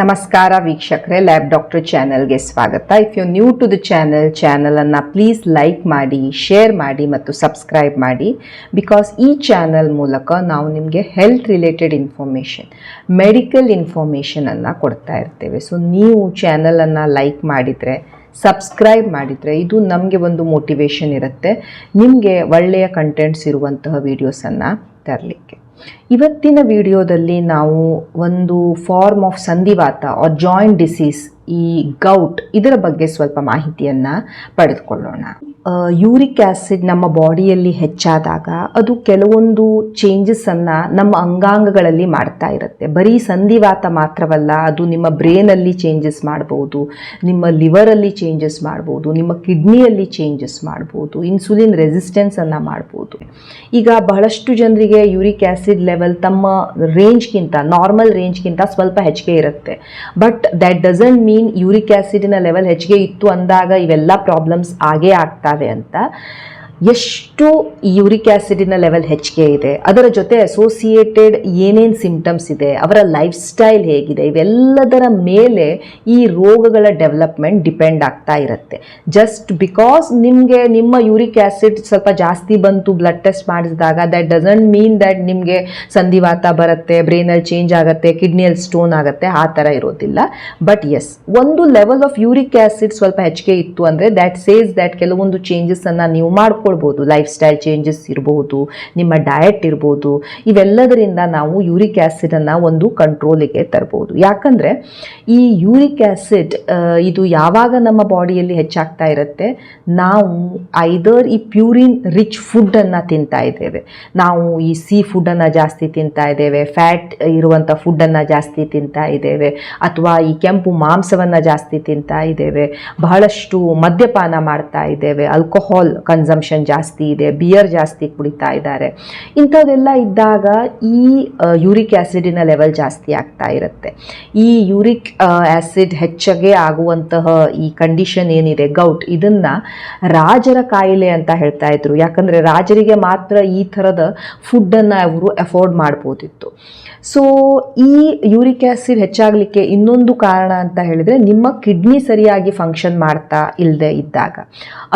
ನಮಸ್ಕಾರ ವೀಕ್ಷಕರೇ lab doctor ಚಾನೆಲ್ಗೆ ಸ್ವಾಗತ. If you new to the channel ಚಾನಲನ್ನು ಪ್ಲೀಸ್ ಲೈಕ್ ಮಾಡಿ ಶೇರ್ ಮಾಡಿ ಮತ್ತು ಸಬ್ಸ್ಕ್ರೈಬ್ ಮಾಡಿ. ಬಿಕಾಸ್ ಈ ಚಾನಲ್ ಮೂಲಕ ನಾವು ನಿಮಗೆ ಹೆಲ್ತ್ ರಿಲೇಟೆಡ್ ಇನ್ಫಾರ್ಮೇಷನ್ ಮೆಡಿಕಲ್ ಇನ್ಫಾರ್ಮೇಷನನ್ನು ಕೊಡ್ತಾ ಇರ್ತೇವೆ. ಸೊ ನೀವು ಚಾನಲನ್ನು ಲೈಕ್ ಮಾಡಿದರೆ ಸಬ್ಸ್ಕ್ರೈಬ್ ಮಾಡಿದರೆ ಇದು ನಮಗೆ ಒಂದು ಮೋಟಿವೇಶನ್ ಇರುತ್ತೆ. ನಿಮಗೆ ಒಳ್ಳೆಯ ಕಂಟೆಂಟ್ಸ್ ಇರುವಂತಹ ವೀಡಿಯೋಸನ್ನು ತರಲಿಕ್ಕೆ. ಇವತ್ತಿನ ವಿಡಿಯೋದಲ್ಲಿ ನಾವು ಒಂದು ಫಾರ್ಮ್ ಆಫ್ ಸಂಧಿವಾತ ಆರ್ ಜಾಯಿಂಟ್ ಡಿಸೀಸ್ ಈ ಗೌಟ್ ಇದರ ಬಗ್ಗೆ ಸ್ವಲ್ಪ ಮಾಹಿತಿಯನ್ನು ಪಡೆದುಕೊಳ್ಳೋಣ. ಯೂರಿಕ್ ಆ್ಯಸಿಡ್ ನಮ್ಮ ಬಾಡಿಯಲ್ಲಿ ಹೆಚ್ಚಾದಾಗ ಅದು ಕೆಲವೊಂದು ಚೇಂಜಸನ್ನು ನಮ್ಮ ಅಂಗಾಂಗಗಳಲ್ಲಿ ಮಾಡ್ತಾ ಇರುತ್ತೆ. ಬರೀ ಸಂಧಿವಾತ ಮಾತ್ರವಲ್ಲ, ಅದು ನಿಮ್ಮ ಬ್ರೇನಲ್ಲಿ ಚೇಂಜಸ್ ಮಾಡ್ಬೋದು, ನಿಮ್ಮ ಲಿವರಲ್ಲಿ ಚೇಂಜಸ್ ಮಾಡ್ಬೋದು, ನಿಮ್ಮ ಕಿಡ್ನಿಯಲ್ಲಿ ಚೇಂಜಸ್ ಮಾಡ್ಬೋದು ಇನ್ಸುಲಿನ್ ರೆಸಿಸ್ಟೆನ್ಸನ್ನು ಮಾಡ್ಬೋದು. ಈಗ ಬಹಳಷ್ಟು ಜನರಿಗೆ ಯೂರಿಕ್ ಆ್ಯಸಿಡ್ ಲೆವೆಲ್ ತಮ್ಮ ರೇಂಜ್ಗಿಂತ ನಾರ್ಮಲ್ ರೇಂಜ್ಗಿಂತ ಸ್ವಲ್ಪ ಹೆಚ್ಚಿಗೆ ಇರುತ್ತೆ. But that doesn't mean uric ಆ್ಯಸಿಡಿನ level ಹೆಚ್ಚಿಗೆ ಇತ್ತು ಅಂದಾಗ ಇವೆಲ್ಲ ಪ್ರಾಬ್ಲಮ್ಸ್ ಆಗೇ ಆಗ್ತಾವೆ ಅಂತ. ಎಷ್ಟು ಯೂರಿಕ್ ಆ್ಯಸಿಡಿನ ಲೆವೆಲ್ ಹೆಚ್ಚಿಗೆ ಇದೆ. ಅದರ ಜೊತೆ ಅಸೋಸಿಯೇಟೆಡ್ ಏನೇನು ಸಿಂಪ್ಟಮ್ಸ್ ಇದೆ, ಅವರ ಲೈಫ್ ಸ್ಟೈಲ್ ಹೇಗಿದೆ, ಇವೆಲ್ಲದರ ಮೇಲೆ ಈ ರೋಗಗಳ ಡೆವಲಪ್ಮೆಂಟ್ ಡಿಪೆಂಡ್ ಆಗ್ತಾ ಇರುತ್ತೆ. ಜಸ್ಟ್ ಬಿಕಾಸ್ ನಿಮಗೆ ನಿಮ್ಮ ಯೂರಿಕ್ ಆ್ಯಸಿಡ್ ಸ್ವಲ್ಪ ಜಾಸ್ತಿ ಬಂತು ಬ್ಲಡ್ ಟೆಸ್ಟ್ ಮಾಡಿಸಿದಾಗ ದಟ್ ಡಸಂಟ್ ಮೀನ್ ದ್ಯಾಟ್ ನಿಮಗೆ ಸಂಧಿವಾತ ಬರುತ್ತೆ ಬ್ರೈನಲ್ಲಿ ಚೇಂಜ್ ಆಗುತ್ತೆ ಕಿಡ್ನಿಯಲ್ಲಿ ಸ್ಟೋನ್ ಆಗುತ್ತೆ, ಆ ಥರ ಇರೋದಿಲ್ಲ. ಬಟ್ ಎಸ್ ಒಂದು ಲೆವೆಲ್ ಆಫ್ ಯೂರಿಕ್ ಆ್ಯಸಿಡ್ ಸ್ವಲ್ಪ ಹೆಚ್ಚಿಗೆ ಇತ್ತು ಅಂದರೆ ದ್ಯಾಟ್ ಸೇಸ್ ದ್ಯಾಟ್ ಕೆಲವೊಂದು ಚೇಂಜಸನ್ನು ನೀವು ಮಾಡ್ಕೊಳ್ಬೋದು ಲೈಫ್ ಸ್ಟೈಲ್ ಚೇಂಜಸ್ ಇರ್ಬೋದು, ನಿಮ್ಮ ಡಯಟ್ ಇರ್ಬೋದು, ಇವೆಲ್ಲದರಿಂದ ನಾವು ಯೂರಿಕ್ ಆ್ಯಸಿಡನ್ನು ಒಂದು ಕಂಟ್ರೋಲಿಗೆ ತರ್ಬೋದು. ಯಾಕಂದರೆ ಈ ಯೂರಿಕ್ ಆ್ಯಸಿಡ್ ಇದು ಯಾವಾಗ ನಮ್ಮ ಬಾಡಿಯಲ್ಲಿ ಹೆಚ್ಚಾಗ್ತಾ ಇರುತ್ತೆ? ನಾವು ಐದರ್ ಈ ಪ್ಯೂರಿನ್ ರಿಚ್ ಫುಡ್ಡನ್ನು ತಿಂತಾ ಇದ್ದೇವೆ. ನಾವು ಈ ಸೀ ಫುಡ್ಡನ್ನು ಜಾಸ್ತಿ ತಿಂತಾ ಇದ್ದೇವೆ ಫ್ಯಾಟ್ ಇರುವಂಥ ಫುಡ್ಡನ್ನು ಜಾಸ್ತಿ ತಿಂತಾ ಇದ್ದೇವೆ, ಅಥವಾ ಈ ಕೆಂಪು ಮಾಂಸವನ್ನು ಜಾಸ್ತಿ ತಿಂತಾ ಇದ್ದೇವೆ, ಬಹಳಷ್ಟು ಮದ್ಯಪಾನ ಮಾಡ್ತಾ ಇದ್ದೇವೆ ಆಲ್ಕೋಹಾಲ್ ಕನ್ಸಂಪ್ಷನ್ ಜಾಸ್ತಿ ಇದೆ ಬಿಯರ್ ಜಾಸ್ತಿ ಕುಡಿತಾ ಇದ್ದಾರೆ. ಇಂಥದ್ದೆಲ್ಲ ಇದ್ದಾಗ ಈ ಯೂರಿಕ್ ಆ್ಯಸಿಡಿನ ಲೆವೆಲ್ ಜಾಸ್ತಿ ಆಗ್ತಾ ಇರುತ್ತೆ. ಈ ಯೂರಿಕ್ ಆ್ಯಸಿಡ್ ಹೆಚ್ಚಗೆ ಆಗುವಂತಹ ಈ ಕಂಡೀಷನ್ ಏನಿದೆ ಗೌಟ್ ಇದನ್ನು ರಾಜರ ಕಾಯಿಲೆ ಅಂತ ಹೇಳ್ತಾ ಇದ್ರು. ಯಾಕಂದರೆ ರಾಜರಿಗೆ ಮಾತ್ರ ಈ ಥರದ ಫುಡ್ಡನ್ನು ಅವರು ಎಫೋರ್ಡ್ ಮಾಡ್ಬೋದಿತ್ತು. ಸೊ ಈ ಯೂರಿಕ್ ಆ್ಯಸಿಡ್ ಹೆಚ್ಚಾಗಲಿಕ್ಕೆ ಇನ್ನೊಂದು ಕಾರಣ ಅಂತ ಹೇಳಿದರೆ ನಿಮ್ಮ ಕಿಡ್ನಿ ಸರಿಯಾಗಿ ಫಂಕ್ಷನ್ ಮಾಡ್ತಾ ಇಲ್ಲದೆ ಇದ್ದಾಗ.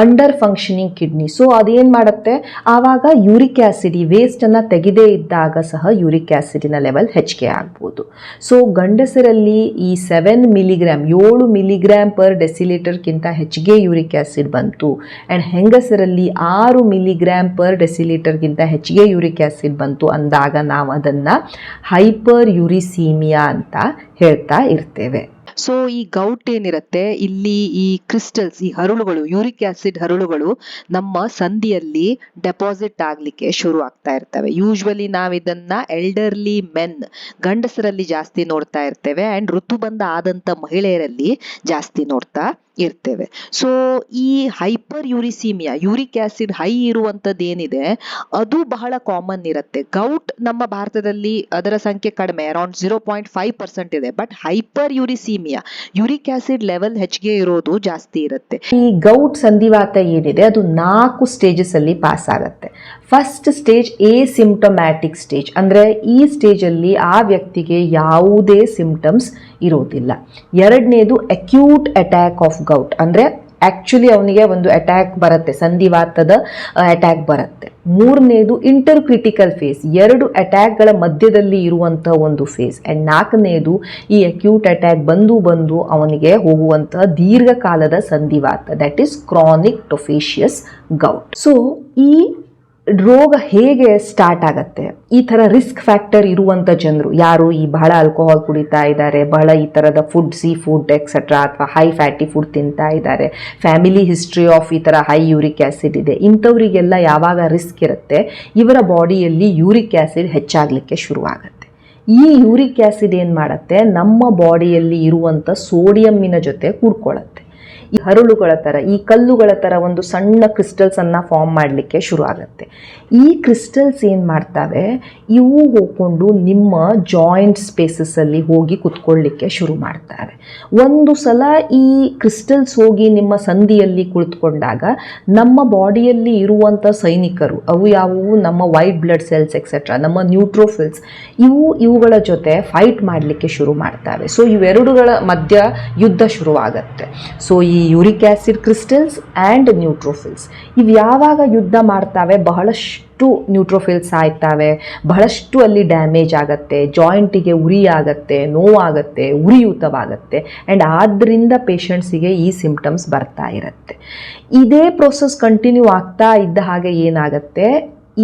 ಅಂಡರ್ ಫಂಕ್ಷನಿಂಗ್ ಕಿಡ್ನಿ ಸೊ ಅದೇನು ಮಾಡುತ್ತೆ? ಆವಾಗ ಯೂರಿಕ್ ಆ್ಯಸಿಡ್ ಈ ವೇಸ್ಟನ್ನು ತೆಗೆದೇ ಇದ್ದಾಗ ಸಹ ಯೂರಿಕ್ ಆ್ಯಸಿಡಿನ ಲೆವೆಲ್ ಹೆಚ್ಚಿಗೆ ಆಗ್ಬೋದು. ಸೊ ಗಂಡಸರಲ್ಲಿ ಈ ಸೆವೆನ್ ಮಿಲಿಗ್ರಾಮ್ ಏಳು ಮಿಲಿಗ್ರಾಮ್ ಪರ್ ಡೆಸಿಲೀಟರ್ಗಿಂತ ಹೆಚ್ಚಿಗೆ ಯೂರಿಕ್ ಆ್ಯಸಿಡ್ ಬಂತು. ಆ್ಯಂಡ್ ಹೆಂಗಸರಲ್ಲಿ ಆರು ಮಿಲಿಗ್ರಾಮ್ ಪರ್ ಡೆಸಿಲೀಟರ್ಗಿಂತ ಹೆಚ್ಚಿಗೆ ಯೂರಿಕ್ ಆ್ಯಸಿಡ್ ಬಂತು ಅಂದಾಗ ನಾವು ಅದನ್ನು ಹೈಪರ್ ಯುರಿಸೀಮಿಯಾ ಅಂತ ಹೇಳ್ತಾ ಇರ್ತೇವೆ. ಸೊ ಈ ಗೌಟ್ ಏನಿರುತ್ತೆ, ಇಲ್ಲಿ ಈ ಕ್ರಿಸ್ಟಲ್ಸ್ ಈ ಹರಳುಗಳು ಯೂರಿಕ್ ಆಸಿಡ್ ಹರಳುಗಳು ನಮ್ಮ ಸಂಧಿಯಲ್ಲಿ ಡೆಪಾಸಿಟ್ ಆಗ್ಲಿಕ್ಕೆ ಶುರು ಆಗ್ತಾ ಇರ್ತವೆ. ಯೂಶ್ವಲಿ ಇದನ್ನ ಎಲ್ಡರ್ಲಿ ಮೆನ್ ಗಂಡಸರಲ್ಲಿ ಜಾಸ್ತಿ ನೋಡ್ತಾ ಇರ್ತೇವೆ. ಅಂಡ್ ಋತುಬಂಧ ಆದಂತ ಮಹಿಳೆಯರಲ್ಲಿ ಜಾಸ್ತಿ ನೋಡ್ತಾ ಇರ್ತೇವೆ. ಸೊ ಈ hyperuricemia uric acid high ಇರುವಂತದ್ದು ಏನಿದೆ ಅದು ಬಹಳ ಕಾಮನ್ ಇರುತ್ತೆ. ಗೌಟ್ ನಮ್ಮ ಭಾರತದಲ್ಲಿ ಅದರ ಸಂಖ್ಯೆ ಕಡಿಮೆ around zero point five percent ಇದೆ. But hyperuricemia uric acid level ಹೆಚ್ಚಿಗೆ ಇರೋದು ಜಾಸ್ತಿ ಇರುತ್ತೆ. ಈ ಗೌಟ್ ಸಂಧಿವಾತ ಏನಿದೆ, ಅದು ನಾಲ್ಕು ಸ್ಟೇಜಸ್ ಅಲ್ಲಿ ಪಾಸ್ ಆಗುತ್ತೆ. First stage asymptomatic stage ಅಂದರೆ ಈ ಸ್ಟೇಜಲ್ಲಿ ಆ ವ್ಯಕ್ತಿಗೆ ಯಾವುದೇ ಸಿಂಪ್ಟಮ್ಸ್ ಇರೋದಿಲ್ಲ. ಎರಡನೇದು ಅಕ್ಯೂಟ್ ಅಟ್ಯಾಕ್ ಆಫ್ ಗೌಟ್ ಅಂದರೆ ಆ್ಯಕ್ಚುಲಿ ಅವನಿಗೆ ಒಂದು ಅಟ್ಯಾಕ್ ಬರುತ್ತೆ, ಸಂಧಿವಾತದ ಅಟ್ಯಾಕ್ ಬರುತ್ತೆ. ಮೂರನೇದು ಇಂಟರ್ ಕ್ರಿಟಿಕಲ್ ಫೇಸ್ ಎರಡು ಅಟ್ಯಾಕ್ಗಳ ಮಧ್ಯದಲ್ಲಿ ಇರುವಂಥ ಒಂದು ಫೇಸ್ ಆ್ಯಂಡ್ ನಾಲ್ಕನೇದು ಈ ಅಕ್ಯೂಟ್ ಅಟ್ಯಾಕ್ ಬಂದು ಬಂದು ಅವನಿಗೆ ಹೋಗುವಂತಹ ದೀರ್ಘಕಾಲದ ಸಂಧಿವಾತ. That is chronic tophaceous gout so ಈ ರೋಗ ಹೇಗೆ ಸ್ಟಾರ್ಟ್ ಆಗತ್ತೆ? ಈ ಥರ ರಿಸ್ಕ್ ಫ್ಯಾಕ್ಟರ್ ಇರುವಂಥ ಜನರು ಯಾರು? ಈ ಬಹಳ ಆಲ್ಕೋಹಾಲ್ ಕುಡಿತಾ ಇದ್ದಾರೆ, ಬಹಳ ಈ ಥರದ ಫುಡ್ ಸೀ ಫುಡ್ ಎಕ್ಸೆಟ್ರಾ ಅಥವಾ ಹೈ ಫ್ಯಾಟಿ ಫುಡ್ ತಿಂತಾ ಇದ್ದಾರೆ. ಫ್ಯಾಮಿಲಿ ಹಿಸ್ಟ್ರಿ ಆಫ್ ಈ ಥರ ಹೈ ಯೂರಿಕ್ ಆ್ಯಸಿಡ್ ಇದೆ. ಇಂಥವರಿಗೆಲ್ಲ ಯಾವಾಗ ರಿಸ್ಕ್ ಇರುತ್ತೆ? ಇವರ ಬಾಡಿಯಲ್ಲಿ ಯೂರಿಕ್ ಆ್ಯಸಿಡ್ ಹೆಚ್ಚಾಗಲಿಕ್ಕೆ ಶುರುವಾಗುತ್ತೆ. ಈ ಯೂರಿಕ್ ಆ್ಯಸಿಡ್ ಏನು ಮಾಡುತ್ತೆ? ನಮ್ಮ ಬಾಡಿಯಲ್ಲಿ ಇರುವಂಥ ಸೋಡಿಯಮ್ಮಿನ ಜೊತೆ ಕೂಡ್ಕೊಳ್ಳುತ್ತೆ ಈ ಹರಳುಗಳ ಥರ ಈ ಕಲ್ಲುಗಳ ಥರ ಒಂದು ಸಣ್ಣ ಕ್ರಿಸ್ಟಲ್ಸನ್ನು ಫಾರ್ಮ್ ಮಾಡಲಿಕ್ಕೆ ಶುರು ಆಗುತ್ತೆ. ಈ ಕ್ರಿಸ್ಟಲ್ಸ್ ಏನು ಮಾಡ್ತವೆ? ಇವು ಹೋಗ್ಕೊಂಡು ನಿಮ್ಮ ಜಾಯಿಂಟ್ ಸ್ಪೇಸಸ್ಸಲ್ಲಿ ಹೋಗಿ ಕುತ್ಕೊಳ್ಳಿಕ್ಕೆ ಶುರು ಮಾಡ್ತವೆ. ಒಂದು ಸಲ ಈ ಕ್ರಿಸ್ಟಲ್ಸ್ ಹೋಗಿ ನಿಮ್ಮ ಸಂಧಿಯಲ್ಲಿ ಕುಳಿತುಕೊಂಡಾಗ ನಮ್ಮ ಬಾಡಿಯಲ್ಲಿ ಇರುವಂಥ ಸೈನಿಕರು, ಅವು ಯಾವುವು? ನಮ್ಮ ವೈಟ್ ಬ್ಲಡ್ ಸೆಲ್ಸ್ ಎಕ್ಸೆಟ್ರಾ ನಮ್ಮ ನ್ಯೂಟ್ರೋಫಿಲ್ಸ್ ಇವು ಇವುಗಳ ಜೊತೆ ಫೈಟ್ ಮಾಡಲಿಕ್ಕೆ ಶುರು ಮಾಡ್ತವೆ. ಸೊ ಇವೆರಡುಗಳ ಮಧ್ಯ ಯುದ್ಧ ಶುರುವಾಗತ್ತೆ. ಸೊ ಈ uric acid crystals and neutrophils ಇವು ಯಾವಾಗ ಯುದ್ಧ ಮಾಡ್ತಾವೆ? ಬಹಳಷ್ಟು ನ್ಯೂಟ್ರೋಫಿಲ್ಸ್ ಆಯ್ತಾವೆ. ಬಹಳಷ್ಟು ಅಲ್ಲಿ ಡ್ಯಾಮೇಜ್ ಆಗುತ್ತೆ. ಜಾಯಿಂಟಿಗೆ ಉರಿ ಆಗುತ್ತೆ, ನೋವಾಗುತ್ತೆ, ಉರಿಯೂತವಾಗತ್ತೆ. ಆ್ಯಂಡ್ ಆದ್ದರಿಂದ ಪೇಷಂಟ್ಸಿಗೆ ಈ ಸಿಂಪ್ಟಮ್ಸ್ ಬರ್ತಾ ಇರುತ್ತೆ. ಇದೇ ಪ್ರೊಸೆಸ್ ಕಂಟಿನ್ಯೂ ಆಗ್ತಾ ಇದ್ದ ಹಾಗೆ ಏನಾಗುತ್ತೆ?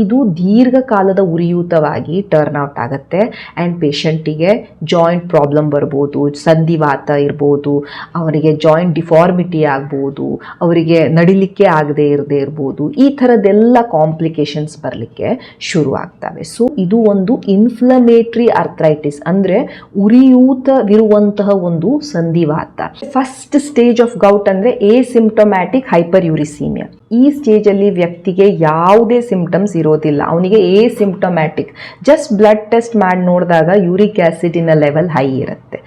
ಇದು ದೀರ್ಘಕಾಲದ ಉರಿಯೂತವಾಗಿ ಟರ್ನ್ ಔಟ್ ಆಗುತ್ತೆ. ಆ್ಯಂಡ್ ಪೇಷಂಟಿಗೆ ಜಾಯಿಂಟ್ ಪ್ರಾಬ್ಲಮ್ ಬರ್ಬೋದು, ಸಂಧಿವಾತ ಇರ್ಬೋದು, ಅವರಿಗೆ ಜಾಯಿಂಟ್ ಡಿಫಾರ್ಮಿಟಿ ಆಗ್ಬೋದು, ಅವರಿಗೆ ನಡಿಲಿಕ್ಕೆ ಆಗದೆ ಇರದೇ ಇರ್ಬೋದು, ಈ ಥರದ್ದೆಲ್ಲ ಕಾಂಪ್ಲಿಕೇಶನ್ಸ್ ಬರಲಿಕ್ಕೆ ಶುರು ಆಗ್ತವೆ ಸೊ ಇದು ಒಂದು ಇನ್ಫ್ಲಮೇಟ್ರಿ ಅರ್ಥ್ರೈಟಿಸ್ ಅಂದರೆ ಉರಿಯೂತವಿರುವಂತಹ ಒಂದು ಸಂಧಿವಾತ. ಫಸ್ಟ್ ಸ್ಟೇಜ್ ಆಫ್ ಗೌಟ್ ಅಂದರೆ ಎ ಸಿಂಪ್ಟೊಮ್ಯಾಟಿಕ್ ಹೈಪರ್ ಯೂರಿಸೀಮಿಯಾ ಈ ಸ್ಟೇಜಲ್ಲಿ ವ್ಯಕ್ತಿಗೆ ಯಾವುದೇ ಸಿಂಪ್ಟಮ್ಸ್ ಇರೋದಿಲ್ಲ. ಅವನಿಗೆ asymptomatic just blood test ಮಾಡಿ ನೋಡಿದಾಗ ಯೂರಿಕ್ ಆ್ಯಸಿಡಿನ ಲೆವೆಲ್ ಹೈ ಇರುತ್ತೆ.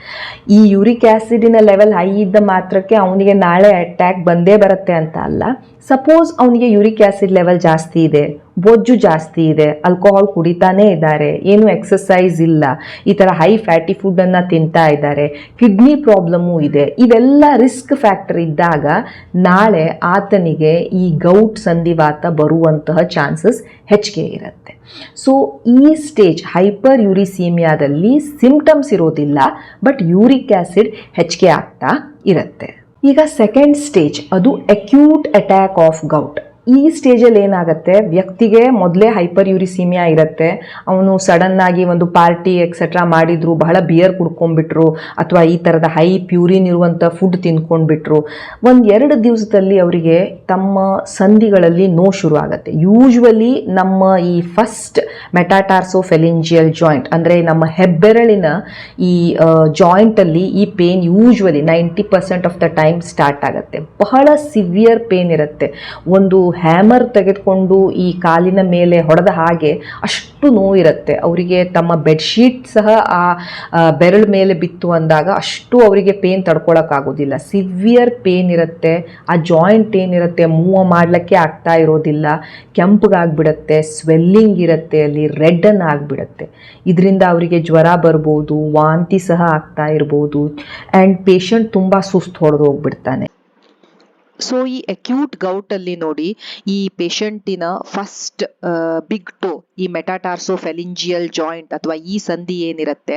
ಈ ಯೂರಿಕ್ ಆ್ಯಸಿಡಿನ ಲೆವೆಲ್ ಹೈ ಇದ್ದ ಮಾತ್ರಕ್ಕೆ ಅವನಿಗೆ ನಾಳೆ ಅಟ್ಯಾಕ್ ಬಂದೇ ಬರುತ್ತೆ ಅಂತ ಅಲ್ಲ. ಸಪೋಸ್ ಅವನಿಗೆ ಯೂರಿಕ್ ಆ್ಯಸಿಡ್ ಲೆವೆಲ್ ಜಾಸ್ತಿ ಇದೆ. ಬೊಜ್ಜು ಜಾಸ್ತಿ ಇದೆ ಆಲ್ಕೋಹಾಲ್ ಕುಡಿತಾನೇ ಇದ್ದಾರೆ, ಏನು ಎಕ್ಸಸೈಸ್ ಇಲ್ಲ, ಈ ಥರ ಹೈ ಫ್ಯಾಟಿ ಫುಡ್ಡನ್ನು ತಿಂತಾ ಇದ್ದಾರೆ ಕಿಡ್ನಿ ಪ್ರಾಬ್ಲಮ್ಮು ಇದೆ, ಇವೆಲ್ಲ ರಿಸ್ಕ್ ಫ್ಯಾಕ್ಟರ್ ಇದ್ದಾಗ ನಾಳೆ ಆತನಿಗೆ ಈ ಗೌಟ್ ಸಂಧಿವಾತ ಬರುವಂತಹ ಚಾನ್ಸಸ್ ಹೆಚ್ಚಿಗೆ ಇರುತ್ತೆ. ಸೊ ಈ ಸ್ಟೇಜ್ ಹೈಪರ್ ಯೂರಿಸೀಮಿಯಾದಲ್ಲಿ ಸಿಂಪ್ಟಮ್ಸ್ ಇರೋದಿಲ್ಲ ಬಟ್ ಯೂರಿಕ್ ಆ್ಯಸಿಡ್ ಹೆಚ್ಚಿಗೆ ಆಗ್ತಾ ಇರುತ್ತೆ. ಈಗ ಸೆಕೆಂಡ್ ಸ್ಟೇಜ್ ಅದು ಅಕ್ಯೂಟ್ ಅಟ್ಯಾಕ್ ಆಫ್ ಗೌಟ್ ಈ ಸ್ಟೇಜಲ್ಲಿ ಏನಾಗುತ್ತೆ? ವ್ಯಕ್ತಿಗೆ ಮೊದಲೇ ಹೈಪರ್ ಯೂರಿಸೀಮಿಯಾ ಇರುತ್ತೆ. ಅವನು ಸಡನ್ನಾಗಿ ಒಂದು ಪಾರ್ಟಿ ಎಕ್ಸೆಟ್ರಾ ಮಾಡಿದ್ರು, ಬಹಳ ಬಿಯರ್ ಕುಡ್ಕೊಂಡ್ಬಿಟ್ರು, ಅಥವಾ ಈ ಥರದ ಹೈ ಪ್ಯೂರಿನ್ ಇರುವಂಥ ಫುಡ್ ತಿನ್ಕೊಂಡ್ಬಿಟ್ರು. ಒಂದು ಎರಡು ದಿವಸದಲ್ಲಿ ಅವರಿಗೆ ತಮ್ಮ ಸಂಧಿಗಳಲ್ಲಿ ನೋ ಶುರು ಆಗುತ್ತೆ. ಯೂಶ್ವಲಿ ನಮ್ಮ ಈ ಫಸ್ಟ್ ಮೆಟಾಟಾರ್ಸೋ ಫೆಲಿಂಜಿಯಲ್ ಜಾಯಿಂಟ್ ಅಂದರೆ ನಮ್ಮ ಹೆಬ್ಬೆರಳಿನ ಈ ಜಾಯಿಂಟಲ್ಲಿ ಈ pain usually ninety percent of the time start ಆಗುತ್ತೆ. ಬಹಳ ಸಿವಿಯರ್ ಪೇನ್ ಇರುತ್ತೆ. ಒಂದು ಹ್ಯಾಮರ್ ತೆಗೆದುಕೊಂಡು ಈ ಕಾಲಿನ ಮೇಲೆ ಹೊಡೆದ ಹಾಗೆ ಅಷ್ಟು ನೋವಿರುತ್ತೆ ಅವರಿಗೆ ತಮ್ಮ ಬೆಡ್ಶೀಟ್ ಸಹ ಆ ಬೆರಳ ಮೇಲೆ ಬಿತ್ತು ಅಂದಾಗ ಅಷ್ಟು ಅವರಿಗೆ ಪೇನ್ ತಡ್ಕೊಳಕ್ಕಾಗೋದಿಲ್ಲ ಸಿವಿಯರ್ ಪೇನ್ ಇರುತ್ತೆ. ಆ ಜಾಯಿಂಟ್ ಏನಿರುತ್ತೆ ಮೂವ್ ಮಾಡಲಿಕ್ಕೆ ಆಗ್ತಾ ಇರೋದಿಲ್ಲ. ಕೆಂಪಗಾಗ್ಬಿಡುತ್ತೆ ಸ್ವೆಲ್ಲಿಂಗ್ ಇರುತ್ತೆ, ಅಲ್ಲಿ ರೆಡ್ಡನ್ ಆಗಿಬಿಡುತ್ತೆ ಇದರಿಂದ ಅವರಿಗೆ ಜ್ವರ ಬರ್ಬೋದು, ವಾಂತಿ ಸಹ ಆಗ್ತಾ ಇರ್ಬೋದು. ಆ್ಯಂಡ್ ಪೇಷಂಟ್ ತುಂಬ ಸುಸ್ತು ಹೊಡೆದು ಹೋಗ್ಬಿಡ್ತಾನೆ. ಸೊ ಈ ಅಕ್ಯೂಟ್ ಗೌಟ್ ಅಲ್ಲಿ ನೋಡಿ, ಈ ಪೇಷಂಟಿನ ಫಸ್ಟ್ ಬಿಗ್ ಟೋ ಈ ಮೆಟಾಟಾರ್ಸೋ ಫೆಲಿಂಜಿಯಲ್ ಜಾಯಿಂಟ್ ಅಥವಾ ಈ ಸಂಧಿ ಏನಿರುತ್ತೆ,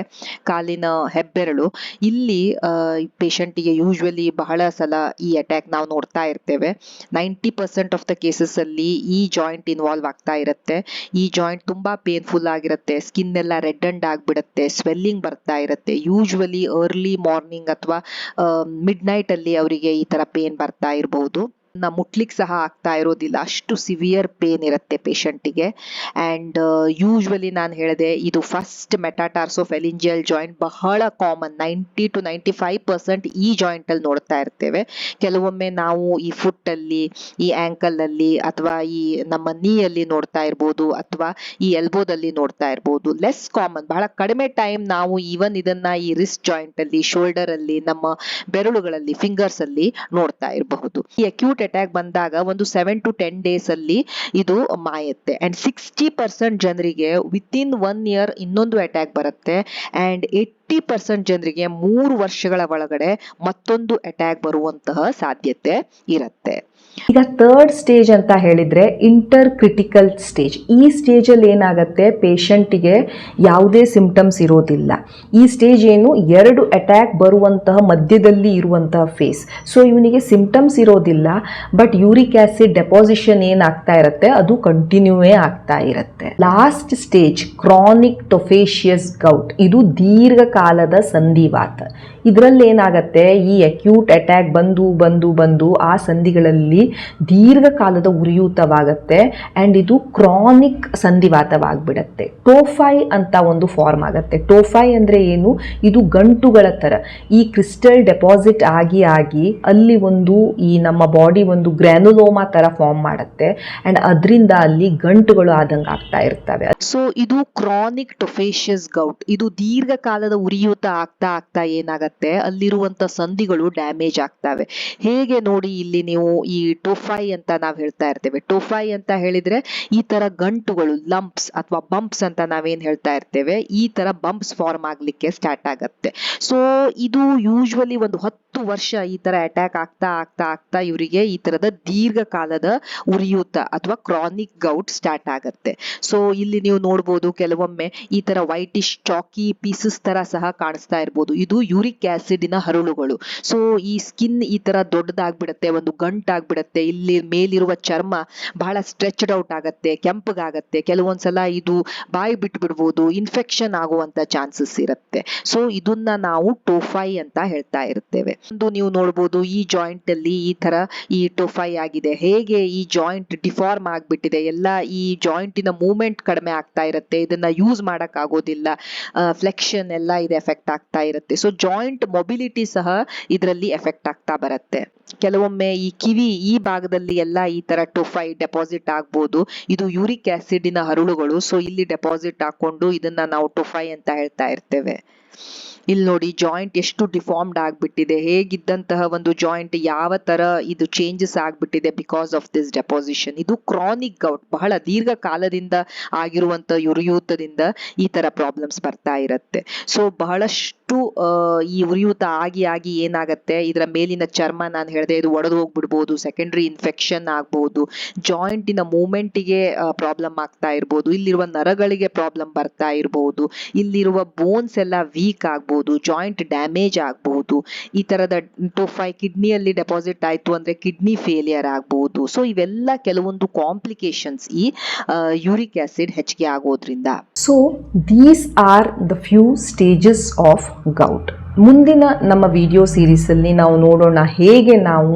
ಕಾಲಿನ ಹೆಬ್ಬೆರಳು, ಇಲ್ಲಿ ಪೇಷಂಟಿಗೆ ಯೂಶ್ವಲಿ ಬಹಳ ಸಲ ಈ ಅಟ್ಯಾಕ್ ನಾವು ನೋಡ್ತಾ ಇರ್ತೇವೆ. Ninety percent of the cases ಅಲ್ಲಿ ಈ ಜಾಯಿಂಟ್ ಇನ್ವಾಲ್ವ್ ಆಗ್ತಾ ಇರುತ್ತೆ. ಈ ಜಾಯಿಂಟ್ ತುಂಬಾ ಪೇನ್ಫುಲ್ ಆಗಿರುತ್ತೆ ಸ್ಕಿನ್ ಎಲ್ಲ ರೆಡ್ ಅಂಡ್ ಆಗ್ಬಿಡುತ್ತೆ ಸ್ವೆಲ್ಲಿಂಗ್ ಬರ್ತಾ ಇರುತ್ತೆ. ಯೂಶ್ವಲಿ ಅರ್ಲಿ ಮಾರ್ನಿಂಗ್ ಅಥವಾ ಮಿಡ್ ನೈಟ್ ಅಲ್ಲಿ ಅವರಿಗೆ ಈ ತರ ಪೇನ್ ಬರ್ತಾ ಇರಬಹುದು ನ ಮುಟ್ಲಿಕ್ಕೆ ಸಹ ಆಗ್ತಾ ಇರೋದಿಲ್ಲ. ಅಷ್ಟು ಸಿವಿಯರ್ ಪೇನ್ ಇರುತ್ತೆ ಪೇಷಂಟಿಗೆ ಆ್ಯಂಡ್ ಯೂಶ್ವಲಿ ನಾನು ಹೇಳಿದೆ, ಇದು ಫಸ್ಟ್ ಮೆಟಾಟಾರ್ಸೋ ಫೆಲಿಂಜಿಯಲ್ ಜಾಯಿಂಟ್ ಬಹಳ common ninety to ninety five percent ಈ ಜಾಯಿಂಟಲ್ಲಿ ನೋಡ್ತಾ ಇರ್ತೇವೆ. ಕೆಲವೊಮ್ಮೆ ನಾವು ಈ ಫುಟ್ಟಲ್ಲಿ, ಈ ಆ್ಯಂಕಲಲ್ಲಿ ಅಥವಾ ಈ ನಮ್ಮ ನೀಯಲ್ಲಿ ನೋಡ್ತಾ ಇರ್ಬೋದು ಅಥವಾ ಈ ಎಲ್ಬೋದಲ್ಲಿ ನೋಡ್ತಾ ಇರ್ಬೋದು. ಲೆಸ್ ಕಾಮನ್ ಬಹಳ ಕಡಿಮೆ ಟೈಮ್ ನಾವು ಈವನ್ ಇದನ್ನ ಈ ರಿಸ್ಟ್ ಜಾಯಿಂಟ್ ಅಲ್ಲಿ ಶೋಲ್ಡರ್ ಅಲ್ಲಿ, ನಮ್ಮ ಬೆರಳುಗಳಲ್ಲಿ ಫಿಂಗರ್ಸ್ ಅಲ್ಲಿ ನೋಡ್ತಾ ಇರಬಹುದು. ಈ ಅಕ್ಯೂಟ್ ಅಟ್ಯಾಕ್ ಬಂದಾಗ ಒಂದು ಸೆವೆನ್ ಟು ಟೆನ್ ಡೇಸ್ ಅಲ್ಲಿ ಇದು ಮಾಯತ್ತೆ. ಅಂಡ್ ಸಿಕ್ಸ್ಟಿ ಪರ್ಸೆಂಟ್ ಜನರಿಗೆ ವಿತ್ ಇನ್ ಒನ್ ಇಯರ್ ಇನ್ನೊಂದು ಅಟ್ಯಾಕ್ ಬರುತ್ತೆ. ಅಂಡ್ ಏಯ್ಟಿ ಪರ್ಸೆಂಟ್ ಜನರಿಗೆ ಮೂರು ವರ್ಷಗಳ ಒಳಗಡೆ ಮತ್ತೊಂದು ಅಟ್ಯಾಕ್ ಬರುವಂತಹ ಸಾಧ್ಯತೆ ಇರುತ್ತೆ. ಈಗ ಥರ್ಡ್ ಸ್ಟೇಜ್ ಅಂತ ಹೇಳಿದ್ರೆ ಇಂಟರ್ ಕ್ರಿಟಿಕಲ್ ಸ್ಟೇಜ್ ಈ ಸ್ಟೇಜಲ್ಲಿ ಏನಾಗುತ್ತೆ? ಪೇಷಂಟಿಗೆ ಯಾವುದೇ ಸಿಂಪ್ಟಮ್ಸ್ ಇರೋದಿಲ್ಲ. ಈ ಸ್ಟೇಜ್ ಏನು? ಎರಡು ಅಟ್ಯಾಕ್ ಬರುವಂತಹ ಮಧ್ಯದಲ್ಲಿ ಇರುವಂತಹ ಫೇಸ್ ಸೊ ಇವನಿಗೆ ಸಿಂಪ್ಟಮ್ಸ್ ಇರೋದಿಲ್ಲ ಬಟ್ ಯೂರಿಕ್ ಆ್ಯಸಿಡ್ ಡೆಪಾಸಿಷನ್ ಏನಾಗ್ತಾ ಇರುತ್ತೆ? ಅದು ಕಂಟಿನ್ಯೂವೇ ಆಗ್ತಾ ಇರುತ್ತೆ. Last stage chronic tophaceous gout ಇದು ದೀರ್ಘಕಾಲದ ಸಂಧಿವಾತ. ಇದರಲ್ಲಿ ಏನಾಗತ್ತೆ, ಈ ಅಕ್ಯೂಟ್ ಅಟ್ಯಾಕ್ ಬಂದು ಬಂದು ಬಂದು ಆ ಸಂಧಿಗಳಲ್ಲಿ ದೀರ್ಘಕಾಲದ ಉರಿಯೂತವಾಗತ್ತೆ ಆ್ಯಂಡ್ ಇದು ಕ್ರಾನಿಕ್ ಸಂಧಿವಾತವಾಗ್ಬಿಡತ್ತೆ. ಟೋಫೈ ಅಂತ ಒಂದು ಫಾರ್ಮ್ ಆಗುತ್ತೆ. ಟೋಫೈ ಅಂದರೆ ಏನು? ಇದು ಗಂಟುಗಳ ಥರ. ಈ ಕ್ರಿಸ್ಟಲ್ ಡೆಪಾಸಿಟ್ ಆಗಿ ಆಗಿ ಅಲ್ಲಿ ಒಂದು ಈ ನಮ್ಮ ಬಾಡಿ ಒಂದು ಗ್ರ್ಯಾನುಲೋಮಾ ಥರ ಫಾರ್ಮ್ ಮಾಡುತ್ತೆ ಆ್ಯಂಡ್ ಅದರಿಂದ ಅಲ್ಲಿ ಗಂಟುಗಳು ಆದಂಗೆ ಆಗ್ತಾ ಇರ್ತವೆ. ಸೊ ಇದು ಕ್ರಾನಿಕ್ ಟೊಫೇಷಿಯಸ್ ಗೌಟ್ ಇದು ದೀರ್ಘಕಾಲದ ಉರಿಯೂತ ಆಗ್ತಾ ಆಗ್ತಾ ಏನಾಗತ್ತೆ? ಅಲ್ಲಿರುವಂತ ಸಂಧಿಗಳು ಡ್ಯಾಮೇಜ್ ಆಗ್ತವೆ. ಹೇಗೆ ನೋಡಿ ಇಲ್ಲಿ ನೀವು ಈ ಟೋಫೈ ಅಂತ ನಾವು ಹೇಳ್ತಾ ಇರ್ತೇವೆ. ಟೋಫೈ ಅಂತ ಹೇಳಿದ್ರೆ ಈ ತರ ಗಂಟುಗಳು ಲಂಪ್ಸ್ ಅಥವಾ ಬಂಪ್ಸ್ ಅಂತ ನಾವೇನ್ ಹೇಳ್ತಾ ಇರ್ತೇವೆ. ಈ ತರ ಬಂಪ್ಸ್ ಫಾರ್ಮ್ ಆಗ್ಲಿಕ್ಕೆ ಸ್ಟಾರ್ಟ್ ಆಗತ್ತೆ. ಸೊ ಇದು ಯೂಶ್ವಲಿ ಒಂದು ಹತ್ತು ವರ್ಷ ಈ ತರ ಅಟ್ಯಾಕ್ ಆಗ್ತಾ ಆಗ್ತಾ ಆಗ್ತಾ ಇವರಿಗೆ ಈ ತರದ ದೀರ್ಘಕಾಲದ ಉರಿಯೂತ ಅಥವಾ ಕ್ರಾನಿಕ್ ಗೌಟ್ ಸ್ಟಾರ್ಟ್ ಆಗತ್ತೆ. ಸೊ ಇಲ್ಲಿ ನೀವು ನೋಡ್ಬೋದು ಕೆಲವೊಮ್ಮೆ ಈ ತರ ವೈಟಿಶ್ ಚಾಕಿ ಪೀಸಸ್ ತರ ಸಹ ಕಾಣಿಸ್ತಾ ಇರ್ಬೋದು. ಇದು ಯೂರಿಕ್ ಆಸಿಡಿನ ಹರಳುಗಳು. ಸೊ ಈ ಸ್ಕಿನ್ ಈ ತರ ದೊಡ್ಡದಾಗ್ಬಿಡತ್ತೆ, ಒಂದು ಗಂಟಾಗ್ಬಿಡತ್ತೆ, ಇಲ್ಲಿ ಮೇಲಿರುವ ಚರ್ಮ ಬಹಳ ಸ್ಟ್ರೆಚ್ಡ್ ಔಟ್ ಆಗತ್ತೆ, ಕೆಂಪಗಾಗತ್ತೆ. ಕೆಲವೊಂದ್ಸಲ ಇದು ಬಾಯಿ ಬಿಟ್ಟು ಬಿಡ್ಬೋದು ಇನ್ಫೆಕ್ಷನ್ ಆಗುವಂತ ಚಾನ್ಸಸ್ ಇರುತ್ತೆ. ಸೊ ಇದನ್ನ ನಾವು ಟೋಫೈ ಅಂತ ಹೇಳ್ತಾ ಇರ್ತೇವೆ. ಒಂದು ನೀವು ನೋಡ್ಬೋದು, ಈ ಜಾಯಿಂಟ್ ಅಲ್ಲಿ ಈ ತರ ಈ ಟೋಫೈ ಆಗಿದೆ. ಹೇಗೆ ಈ ಜಾಯಿಂಟ್ ಡಿಫಾರ್ಮ್ ಆಗ್ಬಿಟ್ಟಿದೆ, ಎಲ್ಲ ಈ ಜಾಯಿಂಟಿನ ಮೂವ್ಮೆಂಟ್ ಕಡಿಮೆ ಆಗ್ತಾ ಇರುತ್ತೆ, ಇದನ್ನ ಯೂಸ್ ಮಾಡಕ್ ಆಗೋದಿಲ್ಲ ಫ್ಲೆಕ್ಷನ್ ಎಲ್ಲ ಇದೆ ಎಫೆಕ್ಟ್ ಆಗ್ತಾ ಇರುತ್ತೆ. ಸೊ ಜಾಯಿಂಟ್ ಮೊಬಿಲಿಟಿ ಸಹ ಇದರಲ್ಲಿ ಎಫೆಕ್ಟ್ ಆಗ್ತಾ ಬರುತ್ತೆ. ಕೆಲವೊಮ್ಮೆ ಈ ಕಿವಿ ಈ ಭಾಗದಲ್ಲಿ ಎಲ್ಲ ಈ ತರ ಟೊಫೈ ಡೆಪಾಸಿಟ್ ಆಗ್ಬೋದು. ಇದು ಯೂರಿಕ್ ಆಸಿಡಿನ ಹರಳುಗಳು ಸೊ ಇಲ್ಲಿ ಡೆಪಾಸಿಟ್ ಹಾಕೊಂಡು ಇದನ್ನ ನಾವು ಟೊಫೈ ಅಂತ ಹೇಳ್ತಾ ಇರ್ತೇವೆ. ಇಲ್ಲಿ ನೋಡಿ ಜಾಯಿಂಟ್ ಎಷ್ಟು ಡಿಫಾರ್ಮ್ಡ್ ಆಗಿಬಿಟ್ಟಿದೆ, ಹೇಗಿದ್ದಂತಹ ಒಂದು ಜಾಯಿಂಟ್ ಯಾವ ತರ ಇದು ಚೇಂಜಸ್ ಆಗಿಬಿಟ್ಟಿದೆ ಬಿಕಾಸ್ ಆಫ್ ದಿಸ್ ಡೆಪಾಸಿಷನ್ ಇದು ಕ್ರಾನಿಕ್ ಗೌಟ್ ಬಹಳ ದೀರ್ಘಕಾಲದಿಂದ ಆಗಿರುವಂತ ಉರಿಯೂತದಿಂದ ಈ ತರ ಪ್ರಾಬ್ಲಮ್ಸ್ ಬರ್ತಾ ಇರುತ್ತೆ. ಸೊ ಬಹಳಷ್ಟು ಈ ಉರಿಯೂತ ಆಗಿ ಆಗಿ ಏನಾಗುತ್ತೆ, ಇದರ ಮೇಲಿನ ಚರ್ಮ ನಾನು ಹೇಳಿದೆ ಇದು ಒಡೆದು ಹೋಗ್ಬಿಡ್ಬೋದು ಸೆಕೆಂಡರಿ ಇನ್ಫೆಕ್ಷನ್ ಆಗ್ಬಹುದು ಜಾಯಿಂಟಿನ ಮೂಮೆಂಟಿಗೆ ಪ್ರಾಬ್ಲಮ್ ಆಗ್ತಾ ಇರ್ಬೋದು, ಇಲ್ಲಿರುವ ನರಗಳಿಗೆ ಪ್ರಾಬ್ಲಮ್ ಬರ್ತಾ ಇರಬಹುದು ಇಲ್ಲಿರುವ ಬೋನ್ಸ್ ಎಲ್ಲ ವೀಕ್ ಆಗ್ಬೋದು. ಜಾಯಿಂಟ್ ಡ್ಯಾಮೇಜ್ ಆಗ್ಬಹುದು ಈ ತರದ ಟೋಫೈ ಕಿಡ್ನಿಯಲ್ಲಿ ಡೆಪಾಸಿಟ್ ಆಯ್ತು ಅಂದ್ರೆ ಕಿಡ್ನಿ ಫೇಲಿಯರ್ ಆಗ್ಬಹುದು ಸೊ ಇವೆಲ್ಲ ಕೆಲವೊಂದು ಕಾಂಪ್ಲಿಕೇಶನ್ಸ್ ಈ ಯೂರಿಕ್ ಆಸಿಡ್ ಹೆಚ್ಚಿಗೆ ಆಗೋದ್ರಿಂದ. So these are the few stages of gout ಮುಂದಿನ ನಮ್ಮ ವಿಡಿಯೋ ಸೀರೀಸಲ್ಲಿ ನಾವು ನೋಡೋಣ ಹೇಗೆ ನಾವು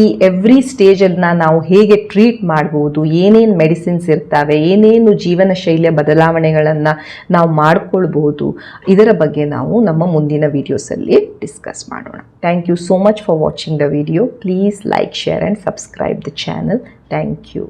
ಈ ಎವ್ರಿ ಸ್ಟೇಜನ್ನು ನಾವು ಹೇಗೆ ಟ್ರೀಟ್ ಮಾಡ್ಬೋದು, ಏನೇನು ಮೆಡಿಸಿನ್ಸ್ ಇರ್ತವೆ, ಏನೇನು ಜೀವನ ಶೈಲಿಯ ಬದಲಾವಣೆಗಳನ್ನು ನಾವು ಮಾಡಿಕೊಳ್ಬೋದು, ಇದರ ಬಗ್ಗೆ ನಾವು ನಮ್ಮ ಮುಂದಿನ ವೀಡಿಯೋಸಲ್ಲಿ ಡಿಸ್ಕಸ್ ಮಾಡೋಣ. Thank you so much for watching the video please like share and subscribe the channel thank you